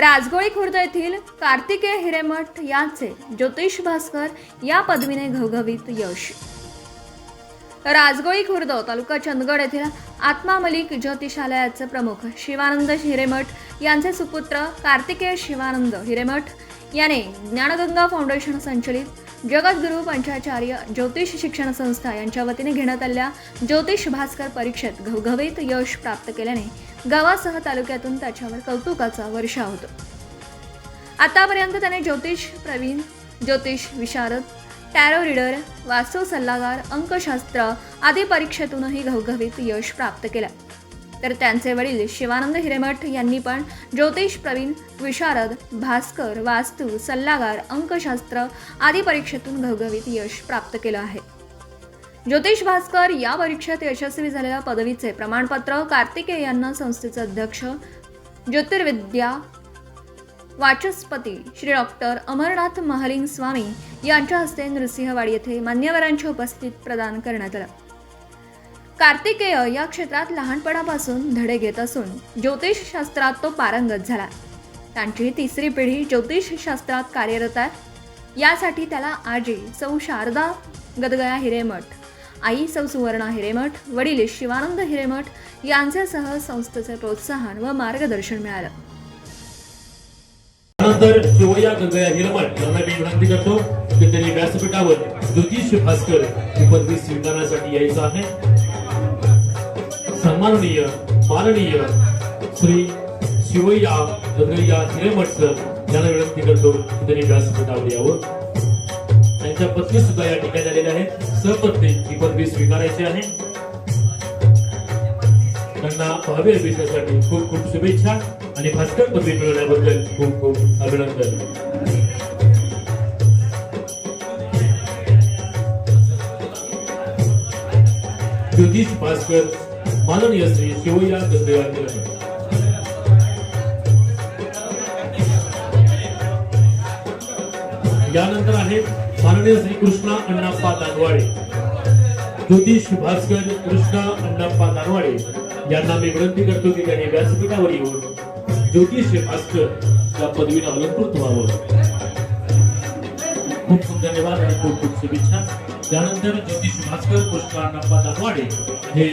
राजगोळी खुर्द येथील कार्तिकेय हिरेमठ यांचे ज्योतिष भास्कर या पदवीने घवघवीत यश. राजगोळी खुर्द तालुका चंदगड येथील आत्मा मलिक ज्योतिषालयाचे प्रमुख शिवानंद हिरेमठ यांचे सुपुत्र कार्तिकेय शिवानंद हिरेमठ याने ज्ञानगंगा फाउंडेशन संचलित जगद्गुरू पंचाचार्य ज्योतिष शिक्षण संस्था यांच्या वतीने घेण्यात आलेल्या ज्योतिष भास्कर परीक्षेत घवघवीत यश प्राप्त केल्याने गावासह तालुक्यातून त्याच्यावर कौतुकाचा वर्षा होतो. आतापर्यंत त्याने ज्योतिष प्रवीण ज्योतिष विशारद टॅरो रीडर वास्तू सल्लागार अंकशास्त्र आदी परीक्षेतूनही घवघवीत यश प्राप्त केलं. तर त्यांचे वडील शिवानंद हिरेमठ यांनी पण ज्योतिष प्रवीण विशारद भास्कर वास्तू सल्लागार अंकशास्त्र आदी परीक्षेतून घवघवीत यश प्राप्त केलं आहे. ज्योतिष भास्कर या परीक्षेत यशस्वी झालेल्या पदवीचे प्रमाणपत्र कार्तिकेय यांना संस्थेचे अध्यक्ष ज्योतिर्विद्या वाचस्पती श्री डॉक्टर अमरनाथ महालिंग स्वामी यांच्या हस्ते नृसिंहवाडी येथे मान्यवरांची उपस्थित प्रदान करण्यात आलं. कार्तिकेय या क्षेत्रात लहानपणापासून धडे घेत असून ज्योतिष शास्त्रात तो पारंगत झाला. त्यांची तिसरी पिढी ज्योतिष शास्त्रात कार्यरत आहे. यासाठी त्याला आजी सौ शारदा गदगया हिरेमठ आई सौ सुवर्णा हिरेमठ वडील शिवानंद हिरेमठ यांच्यासह संस्थेचे प्रोत्साहन व मार्गदर्शन मिळालं. त्यानंतर शिवया गंगया हिरमठ यांना मी विनंती करतो की त्यांनी व्यासपीठावर ज्योतिष भास्कर ही पदवी स्वीकारण्यासाठी यायचं आहे. सन्माननीय माननीय श्री शिवय्या गंगय्या हिरेमठ सर यांना विनंती करतो की त्यांनी व्यासपीठावर यावं. त्यांच्या पत्नी सुद्धा या ठिकाणी आलेल्या आहेत. सहपत्नी ही पदवी स्वीकारायची आहे. त्यांना भावी अभिषेकासाठी खूप खूप शुभेच्छा आणि भास्कर पदवी मिळवण्याबद्दल खूप खूप अभिनंदन. ज्योतिष भास्कर माननीय श्री शिवया गंगया यानंतर आहेत माननीय श्री कृष्णा अण्णाप्पा दानवाडे ज्योतिष भास्कर कृष्णा अण्णाप्पा दानवाडे यांना मी विनंती करतो की त्यांनी व्यासपीठावर येऊन ज्योतिष भास्कर या पदवीने अलंकृत व्हावं. खूप खूप धन्यवाद आणि खूप खूप शुभेच्छा. त्यानंतर ज्योतिष भास्कर कृष्णा अण्णाप्पा दानवाडे हे